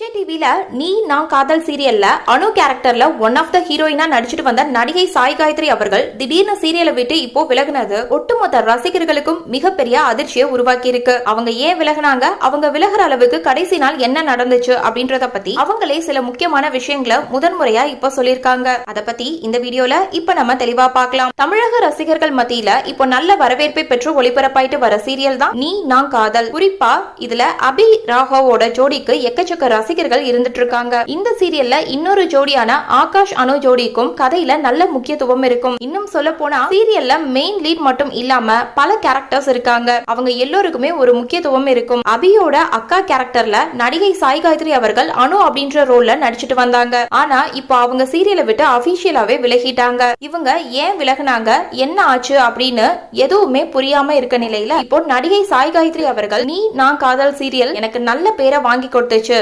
விஜய் டிவியில நீ நான் காதல் சீரியல்ல அணு கேரக்டர்ல ஒன் ஆஃப் த ஹீரோயினா நடிச்சிட்டு வந்த நடிகை சாய் காயத்ரி அவர்கள் திடீர்னு சீரியலை விட்டு இப்போ விலகுனது ஒட்டுமொத்த ரசிகர்களுக்கும் மிகப்பெரிய அதிர்ச்சியை உருவாக்கி இருக்கு அவங்க ஏன் விலகுனாங்க? அவங்க விலகுற அளவுக்கு கடைசி நாள் என்ன நடந்துச்சு அப்படின்றத பத்தி அவங்களே சில முக்கியமான விஷயங்களை முதன்முறையா இப்ப சொல்லியிருக்காங்க. அத பத்தி இந்த வீடியோல இப்ப நம்ம தெளிவா பார்க்கலாம். தமிழக ரசிகர்கள் மத்தியில இப்போ நல்ல வரவேற்பை பெற்று ஒளிபரப்பாயிட்டு வர சீரியல் தான் நீ நான் காதல். குறிப்பா இதுல அபி ராகவோட ஜோடிக்கு எக்கச்சக்க ரசிகர்கள் இருந்துட்டு இருக்காங்க இந்த சீரியல்ல இன்னொரு ஜோடியான ஆகாஷ் அனு ஜோடிக்கும் கதையில நல்ல முக்கியத்துவம் இருக்கும். இன்னும் சொல்ல போனா சீரியல்ல மெயின் லீட் மட்டும் இல்லாம பல கேரக்டர்ஸ் இருக்காங்க. அவங்க எல்லோருக்குமே ஒரு முக்கியத்துவம் இருக்கும். அபியோட அக்கா கேரக்டர்ல நடிகை சாய் காயத்ரி அவர்கள் அனு அப்படின்ற ரோல்ல நடிச்சிட்டு வந்தாங்க. ஆனா இப்போ அவங்க சீரியலை விட்டு அபிஷியலாவே விலகிட்டாங்க. இவங்க ஏன் விலகுனாங்க? என்ன ஆச்சு அப்படின்னு எதுவுமே புரியாம இருக்க நிலையில இப்போ நடிகை சாய் காயத்ரி அவர்கள் நீ நான் காதல் சீரியல் எனக்கு நல்ல பேரை வாங்கி கொடுத்துச்சு.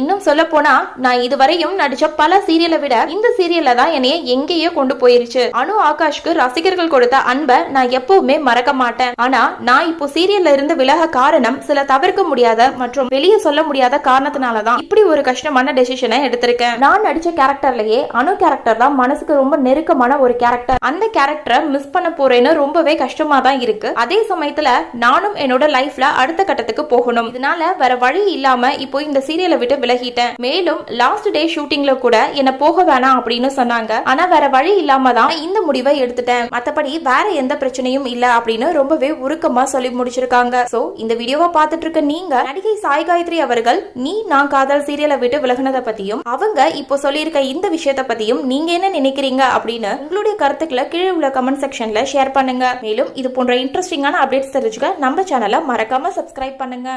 இன்னும் சொல்ல போனா நான் இதுவரையும் நடிச்ச பல சீரியலை விட இந்த சீரியல்ல தான் என்னைய எங்கேயோ கொண்டு போயிருச்சு. அனு ஆகாஷ்க்கு ரசிகர்கள் கொடுத்த அன்பை நான் எப்பவுமே மறக்க மாட்டேன். ஆனா நான் இப்போ சீரியல்ல இருந்து விலக காரணம் சில தவிர்க்க முடியாத மற்றும் வெளியே சொல்ல முடியாத காரணத்தினால தான் இப்படி ஒரு கஷ்டமான டெசிஷனை எடுத்திருக்கேன். நான் நடிச்ச கேரக்டர்லயே அனு கேரக்டர் தான் மனசுக்கு ரொம்ப நெருக்கமான ஒரு கேரக்டர் அந்த கேரக்டரை மிஸ் பண்ண போறேன்னு ரொம்பவே கஷ்டமா தான் இருக்கு. அதே சமயத்துல நானும் என்னோட லைஃப்ல அடுத்த கட்டத்துக்கு போகணும். இதனால வேற வழி இல்லாம இப்போ இந்த சீரியலை விட்டு விலகிட்டேன். மேலும் லாஸ்ட் டே ஷூட்டிங்ல கூட என்ன போக வேணாம் அப்படின்னு சொன்னாங்க. ஆனா வேற வழி இல்லாம தான் இந்த முடிவை எடுத்துட்டேன். மத்தபடி வேற எந்த பிரச்சனையும் இல்ல அப்படின்னு ரொம்பவே உருக்கமா சொல்லி முடிச்சிருக்காங்க. சோ இந்த வீடியோவை பார்த்துட்டு இருக்க நீங்க நடிகை சாய் காயத்ரி அவர்கள் நீ நான் காதல் சீரியலை விட்டு விலகினதை பத்தியும் அவங்க இப்போ சொல்லியிருக்க இந்த விஷயத்தை பத்தியும் நீங்க என்ன நினைக்கிறீங்க அப்படின்னு உங்களுடைய கருத்துக்களை கீழே உள்ள கமெண்ட் செக்ஷன்ல ஷேர் பண்ணுங்க. மேலும் இது போன்ற இன்ட்ரெஸ்டிங்கான அப்டேட்ஸ் தெரிஞ்சுக்க நம்ம சேனலை மறக்காம சப்ஸ்கிரைப் பண்ணுங்க.